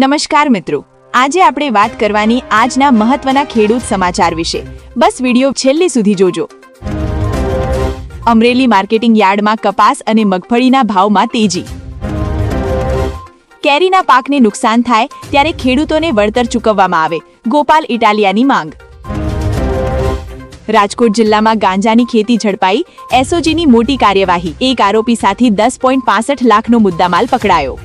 નમસ્કાર મિત્રો. આજે આપણે વાત કરવાની આજના મહત્વના ખેડૂત સમાચાર વિશે. બસ વીડિયો છેલ્લે સુધી જોજો. અમરેલી માર્કેટિંગ યાર્ડમાં કપાસ અને મગફળીના ભાવમાં તેજી. કેરીના પાકને નુકસાન થાય ત્યારે ખેડૂતોને વળતર ચૂકવવામાં આવે. ગોપાલ ઇટાલિયાની માંગ. રાજકોટ જિલ્લામાં ગાંજાની ખેતી ઝડપાઈ. એસઓજીની મોટી કાર્યવાહી. એક આરોપી સાથે દસ પોઈન્ટ પાસઠ લાખનો મુદ્દામાલ પકડાયો.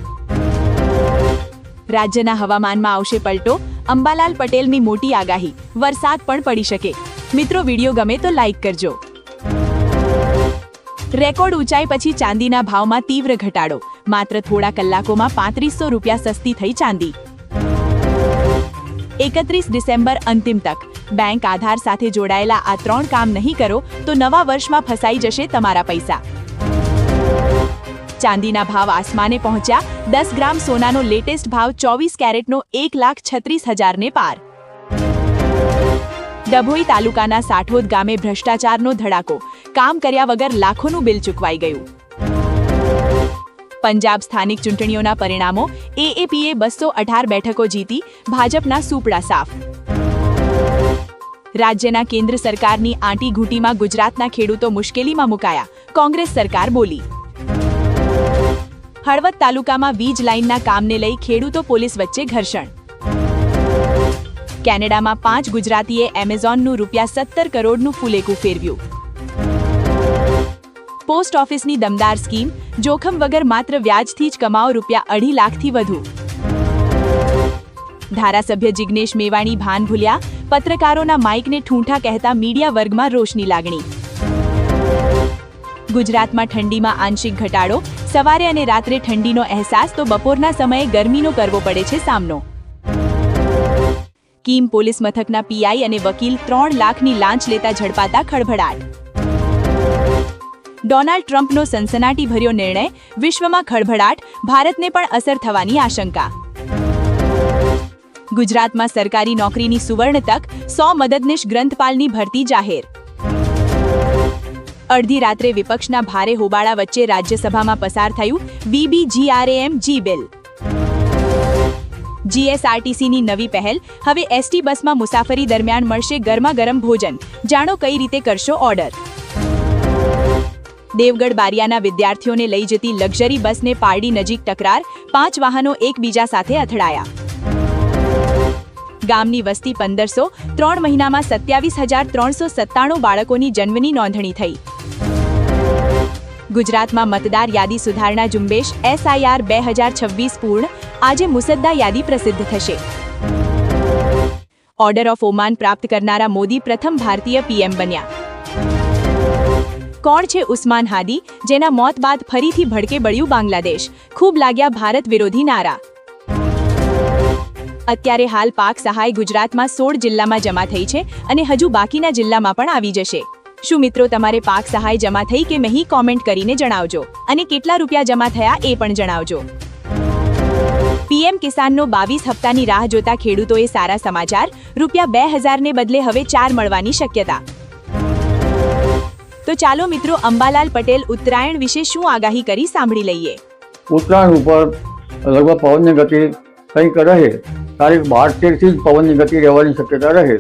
રાજ્યના હવામાનમાં આવશે પલટો. અંબાલાલ પટેલની મોટી આગાહી. વરસાદ પણ પડી શકે. મિત્રો, વીડિયો ગમે તો લાઈક કરજો. રેકોર્ડ ઊંચાઈ પછી ચાંદીના ભાવમાં તીવ્ર ઘટાડો. માત્ર થોડા કલાકોમાં પાંત્રીસો રૂપિયા સસ્તી થઈ ચાંદી. એકત્રીસ ડિસેમ્બર અંતિમ તક. બેંક આધાર સાથે જોડાયેલા આ ત્રણ કામ નહીં કરો તો નવા વર્ષમાં ફસાઈ જશે તમારા પૈસા. ચાંદીના ભાવ આસમાને પહોંચ્યા. દસ ગ્રામ સોનાનો લેટેસ્ટ ભાવ ચોવીસ કેરેટનો એક લાખ છત્રીસ હજારને પાર. ડભોઈ તાલુકાના સાઠોદ ગામે ભ્રષ્ટાચારનો ધડાકો. કામ કર્યા વગર લાખોનું બિલ ચૂકવાઈ ગયું. પંજાબ સ્થાનિક ચૂંટણીઓના પરિણામો. એએપીએ બસો અઢાર બેઠકો જીતી, ભાજપના સુપડા સાફ. રાજ્યના કેન્દ્ર સરકારની આંટી ઘૂંટીમાં ગુજરાતના ખેડૂતો મુશ્કેલીમાં મુકાયા. કોંગ્રેસ સરકાર બોલી હળવદ તાલુકામાં વીજ લાઇનના કામને લઈ ખેડૂતો પોલીસ વચ્ચે ઘર્ષણ. કેનેડામાં પાંચ ગુજરાતીએ એમેઝોનનું રૂપિયા સત્તર કરોડનું ફૂલેકું ફેરવ્યું. પોસ્ટ ઓફિસની દમદાર સ્કીમ, જોખમ વગર માત્ર વ્યાજથી જ કમાઓ રૂપિયા અઢી લાખથી વધુ. ધારાસભ્ય જિગ્નેશ મેવાણી ભાન ભૂલ્યા, પત્રકારોના માઇકને ઠૂંઠા કહેતા મીડિયા વર્ગમાં રોષની લાગણી. ગુજરાતમાં ઠંડીમાં આંશિક ઘટાડો સવારે અને રાત્રે ઠંડીનો અહેસાસ તો બપોરના સમયે ગરમીનો કરવો પડે છે સામનો. કીમ પોલીસ મથકના પીઆઈ અને વકીલ ત્રણ લાખની લાંચ લેતા ઝડપાતા ખળભળાટ. ડોનાલ્ડ ટ્રમ્પનો સનસનાટીભર્યો નિર્ણય, વિશ્વમાં ખળભળાટ, ભારતને પણ અસર થવાની આશંકા. ગુજરાતમાં સરકારી નોકરીની સુવર્ણ તક, સો મદદનીશ ગ્રંથપાલની ભરતી જાહેર. અડધી રાત્રે વિપક્ષના ભારે હોબાળા વચ્ચે રાજ્યસભામાં પસાર થયું વીબીજીઆરએમ જી બિલ. જીએસઆરટીસીની નવી પહેલ, હવે એસટી બસમાં મુસાફરી દરમિયાન મળશે ગરમા ગરમ ભોજન. જાણો કઈ રીતે કરશો ઓર્ડર? દેવગઢ બારિયાના વિદ્યાર્થીઓને લઈ જતી લક્ઝરી બસને પારડી નજીક તકરાર, પાંચ વાહનો એકબીજા સાથે અથડાયા. ગામની વસ્તી પંદરસો, ત્રણ મહિનામાં સત્યાવીસ હજાર ત્રણસો સત્તાણું બાળકોની જન્મની નોંધણી થઈ. ગુજરાતમાં મતદાર યાદી સુધારણા ઝુંબેશ એસઆઈઆર બે હજાર છવ્વીસ પૂર્ણ. આજે મુસદ્દા યાદી પ્રસિદ્ધ થશે. ઓર્ડર ઓફ ઓમાન પ્રાપ્ત કરનારા મોદી પ્રથમ ભારતીય પીએમ બન્યા. કોણ છે ઉસ્માન હાદી? જેના મોત બાદ ફરીથી ભડકે બળ્યું બાંગ્લાદેશ. ખૂબ લાગ્યા ભારત વિરોધી નારા. અત્યારે હાલ પાક સહાય ગુજરાતમાં સોળ જિલ્લામાં જમા થઈ છે અને હજુ બાકીના જિલ્લામાં પણ આવી જશે. શું મિત્રો તમારે પાક સહાય જમા થઈ કે નહીં કોમેન્ટ કરીને જણાવજો. અને કેટલા રૂપિયા જમા થયા એ પણ જણાવજો. પીએમ કિસાનનો બાવીસ હપ્તાની રાહ જોતા ખેડૂતોએ સારા સમાચાર, રૂપિયા બે હજારને બદલે હવે ચાર મળવાની શક્યતા. તો ચાલો મિત્રો અંબાલાલ પટેલ ઉત્તરાયણ વિશે શું આગાહી કરી સાંભળી લઈએ. ઉત્તરાયણ ઉપર લગભગ પવનની ગતિ કંઈક રહે. તારીખ બાર તેરથી જ પવનની ગતિ રહેવાની શક્યતા રહે.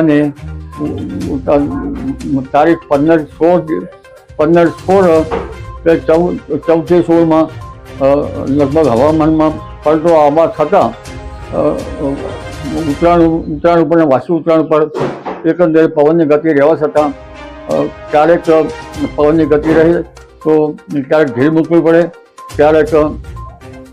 અને તારીખ પંદર સોળ પંદર સોળ કે ચૌદ ચૌદથી સોળમાં લગભગ હવામાનમાં પલટો આવવા થતાં ઉત્તરાયણ ઉત્તરાયણ ઉપર વાસી ઉત્તરાયણ ઉપર એકંદરે પવનની ગતિ રહેવા છતાં ક્યારેક પવનની ગતિ રહે તો ક્યારેક ઢીલ મૂકવી પડે, ક્યારેક